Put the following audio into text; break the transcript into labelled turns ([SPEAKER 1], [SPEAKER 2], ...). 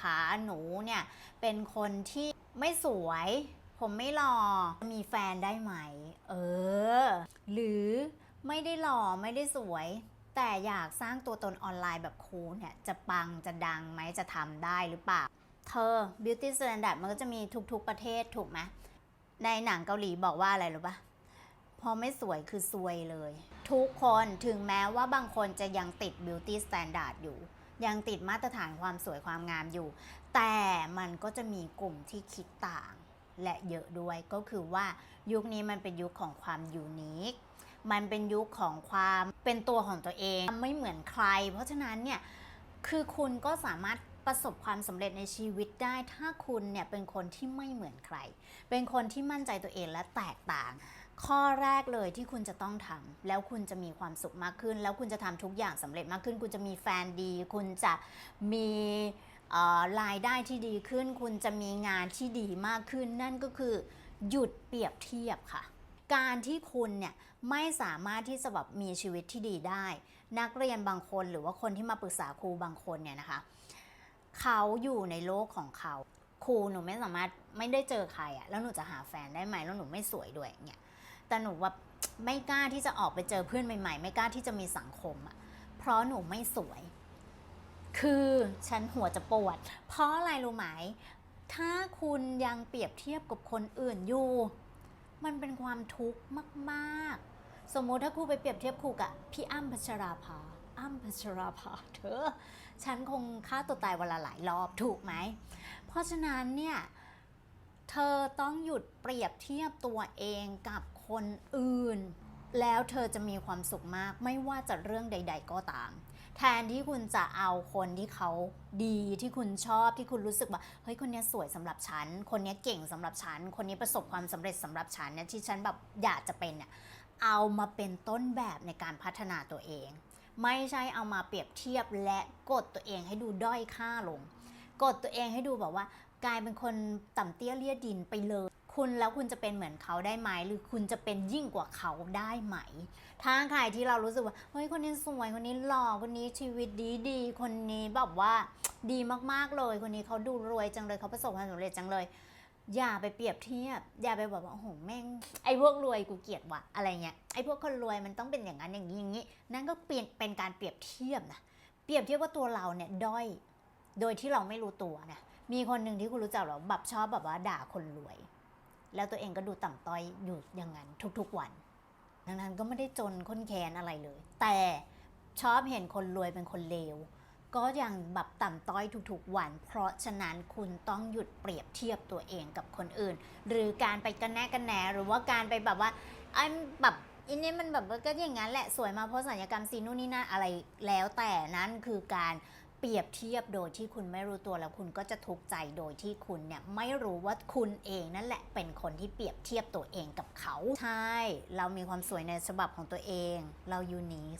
[SPEAKER 1] คะหนูเนี่ยเป็นคนที่ไม่สวย ผมไม่หล่อมีแฟนได้ไหม เออ หรือไม่ได้หล่อไม่ได้สวย แต่อยากสร้างตัวตนออนไลน์แบบครูเนี่ยจะปังจะดังไหมจะทำได้หรือเปล่า เธอ beauty standard มันก็จะมีทุกๆประเทศถูกไหมในหนังเกาหลีบอกว่าอะไรรู้ปะพอไม่สวยคือซวยเลย ทุกคนถึงแม้ว่าบางคนจะยังติด beauty standard อยู่ ยังติดมาตรฐานความสวยความงามอยู่ แต่มันก็จะมีกลุ่มที่คิดต่างและเยอะด้วยก็คือว่ายุคนี้มันเป็นยุคของความยูนิค มันเป็นยุคของความเป็นตัวของตัวเองไม่เหมือนใคร เพราะฉะนั้นเนี่ยคือคุณก็สามารถประสบความสำเร็จในชีวิตได้ ถ้าคุณเนี่ยเป็นคนที่ไม่เหมือนใคร เป็นคนที่มั่นใจตัวเองและแตกต่าง ข้อแรกเลยที่คุณจะต้องทำแล้วคุณจะมีความสุขมากขึ้น แล้วคุณจะทำทุกอย่างสำเร็จมากขึ้น คุณจะมีแฟนดี คุณจะมีรายได้ที่ดีขึ้น คุณจะมีงานที่ดีมากขึ้น นั่นก็คือหยุดเปรียบเทียบค่ะ การที่คุณเนี่ยไม่สามารถที่จะแบบมีชีวิตที่ดีได้ นักเรียนบางคนหรือว่าคนที่มาปรึกษาครูบางคนเนี่ยนะคะ เขาอยู่ในโลกของเขาครูหนูไม่สามารถไม่ได้เจอใครอะแล้วหนูจะหาแฟนได้ไหมแล้วหนูไม่สวยด้วยเนี่ย แต่หนูแบบไม่กล้าที่จะออกไปเจอเพื่อนใหม่ๆ ไม่กล้าที่จะมีสังคมอะเพราะหนูไม่สวย คือฉันหัวจะปวด เพราะอะไรรู้ไหม ถ้าคุณยังเปรียบเทียบกับคนอื่นอยู่ มันเป็นความทุกข์มากๆ สมมติถ้าครูไปเปรียบเทียบครูกับพี่อ้ำพัชราภาอ้ำพัชราภาเธอ ฉันคงฆ่าตัวตายวันละหลายรอบถูกไหม เพราะฉะนั้นเนี่ย เธอต้องหยุดเปรียบเทียบตัวเองกับคนอื่น แล้วเธอจะมีความสุขมากไม่ว่าจะเรื่องใด ๆ ก็ตาม แทนที่คุณจะเอาคนที่เขาดีที่คุณชอบที่คุณรู้สึกว่าเฮ้ยคนนี้สวยสำหรับฉัน คนนี้เก่งสำหรับฉัน คนนี้ประสบความสำเร็จสำหรับฉันเนี่ยที่ฉันแบบอยากจะเป็นเนี่ยเอามาเป็นต้นแบบในการพัฒนาตัวเอง ไม่ใช่เอามาเปรียบเทียบและกดตัวเองให้ดูด้อยค่าลง กดตัวเองให้ดูแบบว่า กลายเป็นคนต่ำเตี้ยเลียดินไปเลย คุณแล้วคุณจะเป็นเหมือนเขาได้ไหม หรือคุณจะเป็นยิ่งกว่าเขาได้ไหม ถ้าใครที่เรารู้สึกว่าเฮ้ยคนนี้สวยคนนี้หล่อคนนี้ชีวิตดีดีคนนี้แบบว่าดีมากๆเลย คนนี้เขาดูรวยจังเลยเขาประสบความสำเร็จจังเลยอย่าไปเปรียบเทียบ อย่าไปแบบว่าโอ้โหแม่ง ไอ้พวกรวยกูเกลียดว่ะอะไรเงี้ยไอ้พวกคนรวยมันต้องเป็นอย่างนั้นอย่างนี้อย่างนี้ นั่นก็เปลี่ยนเป็นการเปรียบเทียบนะเปรียบเทียบว่าตัวเราเนี่ยด้อย โดยที่เราไม่รู้ตัวนะมีคนหนึ่งที่คุณรู้จักหรอแบบชอบแบบว่าด่าคนรวย แล้วตัวเองก็ดูต่ำต้อยอยู่อย่างนั้นทุกๆวันดังนั้นก็ไม่ได้จนค้นแค้นอะไรเลย แต่ชอบเห็นคนรวยเป็นคนเลวก็ยังแบบต่ำต้อยทุกๆวัน เพราะฉะนั้นคุณต้องหยุดเปรียบเทียบตัวเองกับคนอื่น หรือการไปกันแน่กันแหนหรือว่าการไปแบบว่าไอ้แบบอันนี้มันแบบก็อย่างนั้นแหละสวยมาเพราะสัญญกรรมซีนู่นนี่นั่นอะไรแล้วแต่นั้นคือการ เปรียบเทียบโดยที่คุณไม่รู้ตัวแล้วคุณก็จะทุกข์ใจโดยที่คุณเนี่ยไม่รู้ว่าคุณเองนั่นแหละเป็นคนที่เปรียบเทียบตัวเองกับเขา ใช่ เรามีความสวยในฉบับของตัวเอง เรายูนิค